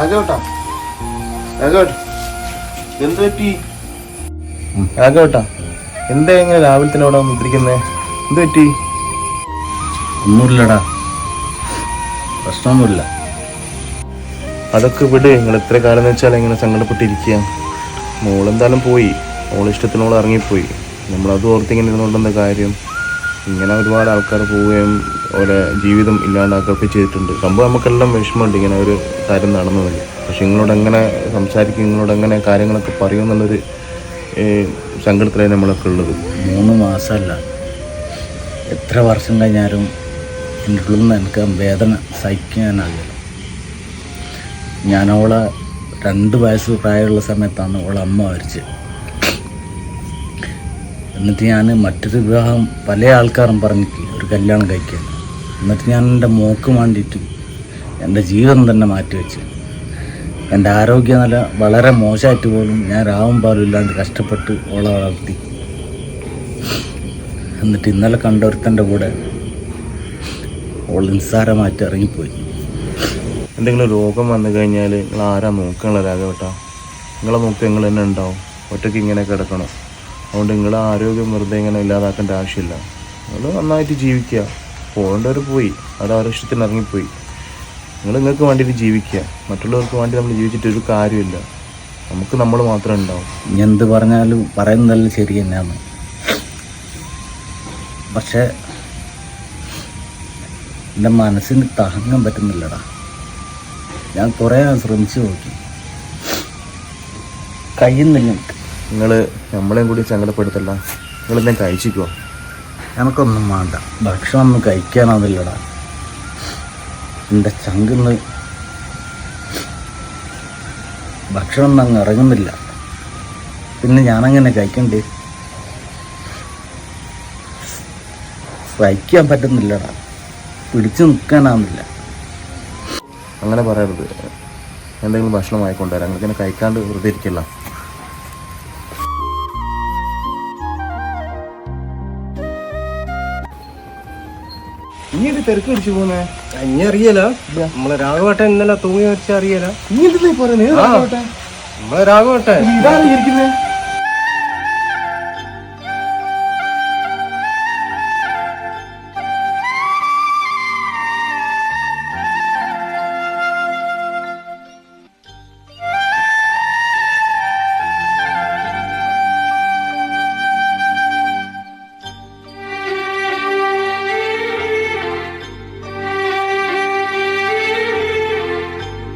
രാഘവട്ടാ രാഘവട്ട് എന്ത് പറ്റി? രാഘവട്ടാ എന്താ ഇങ്ങനെ രാവിലെ തന്നെ അവിടെ വന്നിരിക്കുന്നേ എന്ത് പറ്റി? ഒന്നുമില്ലടാ. പ്രശ്നമൊന്നുമില്ല. അതൊക്കെ വിട് നിങ്ങൾ എത്ര കാലം എന്ന് വെച്ചാൽ ഇങ്ങനെ സങ്കടപ്പെട്ടിരിക്കുക. മോളെന്തായാലും പോയി. മോൾ ഇഷ്ടത്തിനോട് ഇറങ്ങിപ്പോയി. നമ്മളത് ഓർത്തിങ്ങനെ ഇരുന്നുകൊണ്ടെന്ന കാര്യം? ഇങ്ങനെ ഒരുപാട് ആൾക്കാർ പോവുകയും ഓരോ ജീവിതം ഇല്ലാണ്ടാക്കുകയൊക്കെ ചെയ്തിട്ടുണ്ട്. സംഭവം നമുക്കെല്ലാം വിഷമമുണ്ട് ഇങ്ങനെ ഒരു കാര്യം നടന്നതല്ലേ പക്ഷെ നിങ്ങളോട് എങ്ങനെ സംസാരിക്കും നിങ്ങളോട് എങ്ങനെ കാര്യങ്ങളൊക്കെ പറയും എന്നുള്ളൊരു ഏഹ്, സങ്കടത്തിലാണ് നമ്മളൊക്കെ ഉള്ളത്. മൂന്ന് മാസമല്ല. എത്ര വർഷം കഴിഞ്ഞാലും എന്റെ ഉള്ളിൽ നിന്ന് എനിക്ക് വേദന സഹിക്കാനാകില്ല. ഞാനവളെ രണ്ട് വയസ്സ് പ്രായമുള്ള സമയത്താണ് അവളെ അമ്മ മരിച്ചത്. എന്നിട്ട് ഞാൻ മറ്റൊരു വിവാഹം പല ആൾക്കാരും പറഞ്ഞിട്ട് ഒരു കല്യാണം കഴിക്കാൻ എന്നിട്ട് ഞാൻ എന്റെ മോക്ക് വേണ്ടിയിട്ട് എന്റെ ജീവിതം തന്നെ മാറ്റിവെച്ച് എന്റെ ആരോഗ്യനില വളരെ മോശമായിട്ട് പോലും ഞാൻ രാവും പാലും ഇല്ലാണ്ട് കഷ്ടപ്പെട്ട് ഓളെ വളർത്തി. എന്നിട്ട് ഇന്നലെ കണ്ട ഒരുത്തന്റെ കൂടെ ഓൾ നിസ്സാരമായിട്ട് ഇറങ്ങിപ്പോയി. എന്തെങ്കിലും രോഗം വന്നു കഴിഞ്ഞാൽ നിങ്ങൾ ആരാ നോക്കാനുള്ള രാഘവട്ടാ നിങ്ങളെ മൂക്ക് നിങ്ങൾ തന്നെ ഉണ്ടാവും. ഒറ്റയ്ക്ക് ഇങ്ങനെ കിടക്കണം. അതുകൊണ്ട് നിങ്ങളെ ആരോഗ്യം വെറുതെ ഇങ്ങനെ ഇല്ലാതാക്കേണ്ട ആവശ്യമില്ല. നിങ്ങൾ നന്നായിട്ട് ജീവിക്കുക. പോകേണ്ടവർ പോയി അവിടെ അവരുടെ ഇഷ്ടത്തിന് ഇറങ്ങിപ്പോയി. നിങ്ങൾ നിങ്ങൾക്ക് വേണ്ടിയിട്ട് ജീവിക്കുക. മറ്റുള്ളവർക്ക് വേണ്ടി നമ്മൾ ജീവിച്ചിട്ട് ഒരു കാര്യമില്ല. നമുക്ക് നമ്മൾ മാത്രമേ ഉണ്ടാവും. ഇനി എന്ത് പറഞ്ഞാലും പറയുന്നതെല്ലാം ശരി തന്നെയാണ്. പക്ഷേ എന്റെ മനസ്സിന് താങ്ങാൻ പറ്റുന്നില്ലടാ. ഞാൻ കുറേ ശ്രമിച്ചു നോക്കി. കഴിയുന്നില്ല നിങ്ങൾ നമ്മളെയും കൂടി സങ്കടപ്പെടുത്തല്ല നിങ്ങളെന്നെ കഴിച്ചിക്കോ. എനക്കൊന്നും വേണ്ട. ഭക്ഷണം ഒന്നും കഴിക്കാനാവില്ലടാ എന്റെ ചങ്കിന്ന് ഭക്ഷണം അങ്ങ് ഇറങ്ങുന്നില്ല. പിന്നെ ഞാനങ്ങനെ കഴിക്കണ്ടേ? സഹിക്കാൻ പറ്റുന്നില്ലടാ. പിടിച്ചു നിൽക്കാനാവുന്നില്ല അങ്ങനെ പറയരുത്. എന്തെങ്കിലും ഭക്ഷണം വാങ്ങിക്കൊണ്ടുവരാം അങ്ങനെ കഴിക്കാണ്ട് വെറുതെ ഇരിക്കില്ല. നീ ഇത് തിരക്ക് പിടിച്ചു പോന്നേ? ഇനി അറിയല. നമ്മളെ രാഘവട്ടൻ ഇന്നലെ തൂങ്ങി വെച്ച അറിയല. നീ എന്താ പറയുന്നത് നമ്മളെ രാഘവട്ടൻ. ഇതാണ് ഇരിക്കുന്നത്